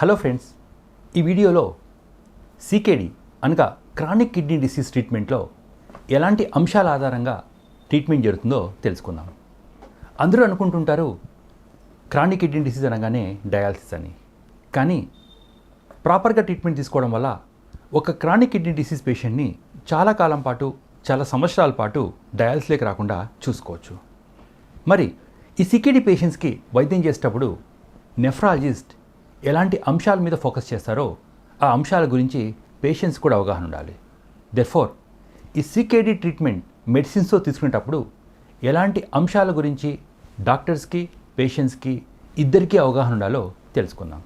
Hello friends ఈ వీడియోలో CKD అనగా క్రానిక్ కిడ్నీ డిసీజ్ ట్రీట్మెంట్లో ఎలాంటి అంశాల ఆధారంగా ట్రీట్మెంట్ జరుగుతుందో తెలుసుకుందాం. అందరూ అనుకుంటుంటారు క్రానిక్ కిడ్నీ డిసీజ్ అనగానే డయాలసిస్ అని. కానీ ప్రాపర్గా ట్రీట్మెంట్ తీసుకోవడం వల్ల ఒక క్రానిక్ కిడ్నీ డిసీజ్ పేషెంట్ని చాలా కాలం పాటు చాలా సంవత్సరాల పాటు డయాలసిస్లోకి రాకుండా చూసుకోవచ్చు. మరి ఈ సికేడి పేషెంట్స్కి వైద్యం చేసేటప్పుడు నెఫ్రాలజిస్ట్ ఎలాంటి అంశాల మీద ఫోకస్ చేస్తారో ఆ అంశాల గురించి పేషెంట్స్ కూడా అవగాహన ఉండాలి. దెర్ఫోర్ ఈ సికేడి ట్రీట్మెంట్ మెడిసిన్స్తో తీసుకునేటప్పుడు ఎలాంటి అంశాల గురించి డాక్టర్స్కి పేషెంట్స్కి ఇద్దరికీ అవగాహన ఉండాలో తెలుసుకుందాం.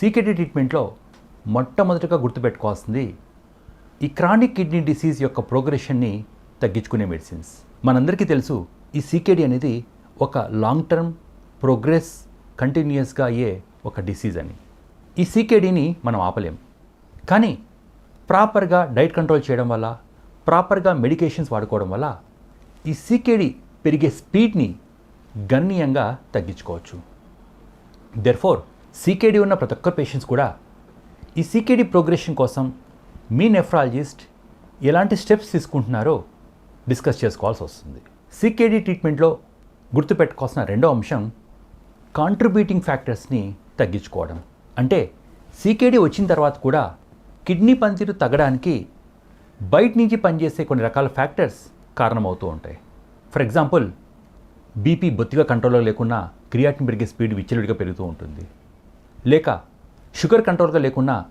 సీకేటీ ట్రీట్మెంట్లో మొట్టమొదటిగా గుర్తుపెట్టుకోవాల్సింది ఈ క్రానిక్ కిడ్నీ డిసీజ్ యొక్క ప్రోగ్రెషన్ని తగ్గించుకునే మెడిసిన్స్ మనందరికీ తెలుసు ఈ సీకేడీ అనేది ఒక లాంగ్ టర్మ్ ప్రోగ్రెస్ కంటిన్యూస్గా అయ్యే ఒక డిసీజ్ అని. ఈ సీకేడీని మనం ఆపలేం. కానీ ప్రాపర్గా డైట్ కంట్రోల్ చేయడం వల్ల ప్రాపర్గా మెడికేషన్స్ వాడుకోవడం వల్ల ఈ సీకేడీ పెరిగే స్పీడ్ని గణనీయంగా తగ్గించుకోవచ్చు. దెర్ఫోర్ సీకేడీ ఉన్న ప్రతి ఒక్క పేషెంట్స్ కూడా ఈ సీకేడీ ప్రోగ్రెషన్ కోసం మీ నెఫ్రాలజిస్ట్ ఎలాంటి స్టెప్స్ తీసుకుంటున్నారో డిస్కస్ చేసుకోవాల్సి వస్తుంది. సీకేడీ ట్రీట్మెంట్లో గుర్తుపెట్టుకోవాల్సిన రెండో అంశం కాంట్రిబ్యూటింగ్ ఫ్యాక్టర్స్ని తగ్గించుకోవడం. అంటే సీకేడీ వచ్చిన తర్వాత కూడా కిడ్నీ పనితీరు తగ్గడానికి బయట నుంచి పనిచేసే కొన్ని రకాల ఫ్యాక్టర్స్ కారణమవుతూ ఉంటాయి. ఫర్ ఎగ్జాంపుల్ బీపీ బొత్తిగా కంట్రోల్లో లేకున్నా క్రియాటిన్ పెరిగే స్పీడ్ విచ్చలుడిగా పెరుగుతూ ఉంటుంది. లేక షుగర్ కంట్రోల్గా లేకున్నా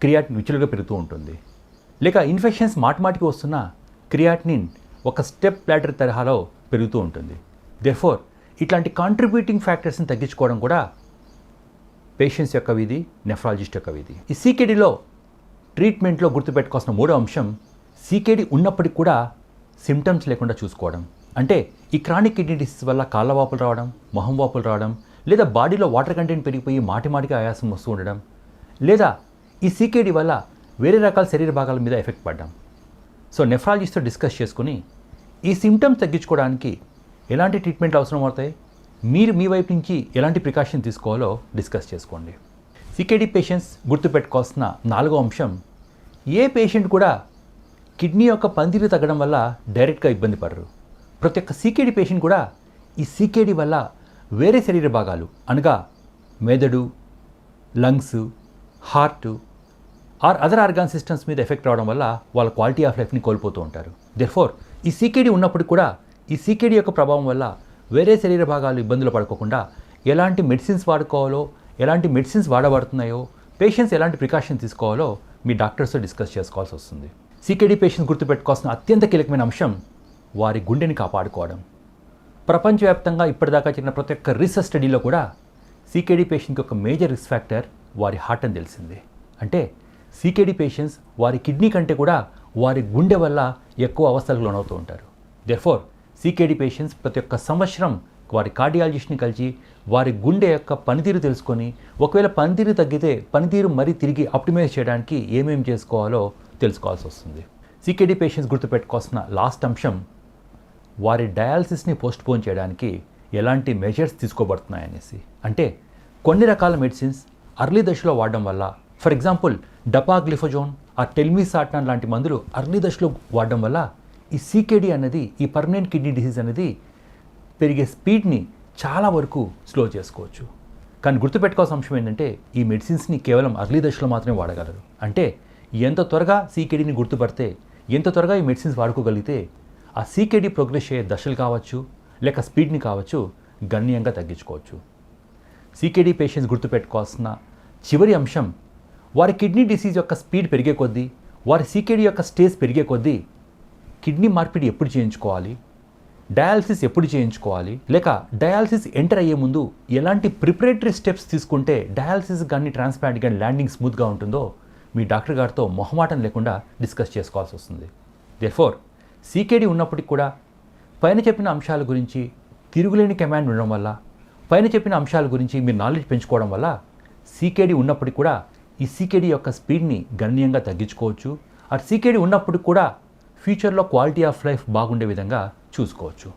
క్రియాటిన్ విచ్చలుగా పెరుగుతూ ఉంటుంది. లేక ఇన్ఫెక్షన్స్ మాటిమాటికి వస్తున్న క్రియాటినిన్ ఒక స్టెప్ ప్లాటర్ తరహాలో పెరుగుతూ ఉంటుంది. దెర్ఫోర్ ఇట్లాంటి కాంట్రిబ్యూటింగ్ ఫ్యాక్టర్స్ని తగ్గించుకోవడం కూడా పేషెంట్స్ యొక్క విధి నెఫ్రాలజిస్ట్ యొక్క విధి. ఈ సీకేడీలో ట్రీట్మెంట్లో గుర్తుపెట్టుకోవాల్సిన మూడో అంశం సీకేడీ ఉన్నప్పటికి కూడా సిమ్టమ్స్ లేకుండా చూసుకోవడం. అంటే ఈ క్రానిక్ కిడ్నీ డిసీజ్ వల్ల కాళ్ళ వాపులు రావడం మొహం వాపులు రావడం లేదా బాడీలో వాటర్ కంటెంట్ పెరిగిపోయి మాటిమాటిగా ఆయాసం వస్తూ ఉండడం లేదా ఈ సీకేడీ వల్ల వేరే రకాల శరీర భాగాల మీద ఎఫెక్ట్ పడ్డాం. సో నెఫ్రాలజిస్ట్తో డిస్కస్ చేసుకుని ఈ సిమ్టమ్స్ తగ్గించుకోవడానికి ఎలాంటి ట్రీట్మెంట్లు అవసరం అవుతాయి మీరు మీ వైపు నుంచి ఎలాంటి ప్రికాషన్ తీసుకోవాలో డిస్కస్ చేసుకోండి. సికేడి పేషెంట్స్ గుర్తుపెట్టుకోవాల్సిన నాలుగో అంశం ఏ పేషెంట్ కూడా కిడ్నీ యొక్క పనితీరు తగ్గడం వల్ల డైరెక్ట్గా ఇబ్బంది పడరు. ప్రతి ఒక్క సీకేడీ పేషెంట్ కూడా ఈ సీకేడీ వల్ల వేరే శరీర భాగాలు అనగా మెదడు lungs heart or other organ systems మీద ఎఫెక్ట్ రావడం వల్ల వాళ్ళ క్వాలిటీ ఆఫ్ లైఫ్ని కోల్పోతూ ఉంటారు. దెర్ఫోర్ ఈ సీకేడీ ఉన్నప్పుడు కూడా ఈ సీకేడీ యొక్క ప్రభావం వల్ల వేరే శరీర భాగాలు ఇబ్బందులు పడుకోకుండా ఎలాంటి మెడిసిన్స్ వాడుకోవాలో ఎలాంటి మెడిసిన్స్ వాడబడుతున్నాయో పేషెంట్స్ ఎలాంటి ప్రికాషన్ తీసుకోవాలో మీ డాక్టర్స్తో డిస్కస్ చేసుకోవాల్సి వస్తుంది. సీకేడీ పేషెంట్స్ గుర్తుపెట్టుకోవాల్సిన అత్యంత కీలకమైన అంశం వారి గుండెని కాపాడుకోవడం. ప్రపంచవ్యాప్తంగా ఇప్పటిదాకా జరిగిన ప్రతి ఒక్క రీసెర్చ్ స్టడీలో కూడా సీకేడీ పేషెంట్కి ఒక మేజర్ రిస్క్ ఫ్యాక్టర్ వారి హార్ట్ అని తెలిసింది. అంటే సీకేడీ పేషెంట్స్ వారి కిడ్నీ కంటే కూడా వారి గుండె వల్ల ఎక్కువ అవస్థలకు లోనవుతూ ఉంటారు. దెర్ఫోర్ సీకేడీ పేషెంట్స్ ప్రతి ఒక్క సంవత్సరం వారి కార్డియాలజిస్ట్ని కలిసి వారి గుండె యొక్క పనితీరు తెలుసుకొని ఒకవేళ పనితీరు తగ్గితే పనితీరు మరీ తిరిగి ఆప్టిమైజ్ చేయడానికి ఏమేం చేసుకోవాలో తెలుసుకోవాల్సి వస్తుంది. సీకేడీ పేషెంట్స్ గుర్తుపెట్టుకోవాల్సిన లాస్ట్ అంశం వారి డయాలసిస్ని పోస్ట్పోన్ చేయడానికి ఎలాంటి మెజర్స్ తీసుకోబడుతున్నాయనేసి. అంటే కొన్ని రకాల మెడిసిన్స్ అర్లీ దశలో వాడడం వల్ల ఫర్ ఎగ్జాంపుల్ డపాగ్లిఫోజోన్ ఆ టెల్మిసాట్నాన్ లాంటి మందులు అర్లీ దశలో వాడడం వల్ల ఈ సీకేడీ అనేది ఈ పర్మనెంట్ కిడ్నీ డిసీజ్ అనేది పెరిగే స్పీడ్ని చాలా వరకు స్లో చేసుకోవచ్చు. కానీ గుర్తుపెట్టుకోవాల్సిన అంశం ఏంటంటే ఈ మెడిసిన్స్ని కేవలం అర్లీ దశలో మాత్రమే వాడగలరు. అంటే ఎంత త్వరగా సీకేడీని గుర్తుపడితే ఎంత త్వరగా ఈ మెడిసిన్స్ వాడుకోగలిగితే ఆ సీకేడీ ప్రోగ్రెస్ అయ్యే దశలు కావచ్చు లేక స్పీడ్ని కావచ్చు గణనీయంగా తగ్గించుకోవచ్చు. సీకేడీ పేషెంట్స్ గుర్తుపెట్టుకోవాల్సిన చివరి అంశం వారి కిడ్నీ డిసీజ్ యొక్క స్పీడ్ పెరిగే కొద్దీ వారి సీకేడీ యొక్క స్టేజ్ పెరిగే కొద్దీ కిడ్నీ మార్పిడి ఎప్పుడు చేయించుకోవాలి? డయాలసిస్ ఎప్పుడు చేయించుకోవాలి? లేక డయాలసిస్ ఎంటర్ అయ్యే ముందు ఎలాంటి ప్రిపరేటరీ స్టెప్స్ తీసుకుంటే డయాలసిస్ కానీ ట్రాన్స్ప్లాంట్ కానీ ల్యాండింగ్ స్మూత్గా ఉంటుందో మీ డాక్టర్ గారితో మొహమాటం లేకుండా డిస్కస్ చేసుకోవాల్సి వస్తుంది. దేర్ఫోర్ సీకేడీ ఉన్నప్పటికి కూడా పైన చెప్పిన అంశాల గురించి తిరుగులేని కమాండ్ ఉండడం వల్ల పైన చెప్పిన అంశాల గురించి మీరు నాలెడ్జ్ పెంచుకోవడం వల్ల సీకేడీ ఉన్నప్పటికి కూడా ఈ సీకేడీ యొక్క స్పీడ్ని గణనీయంగా తగ్గించుకోవచ్చు. ఆ సీకేడీ ఉన్నప్పటికి కూడా ఫ్యూచర్లో క్వాలిటీ ఆఫ్ లైఫ్ బాగుండే విధంగా చూసుకోవచ్చు.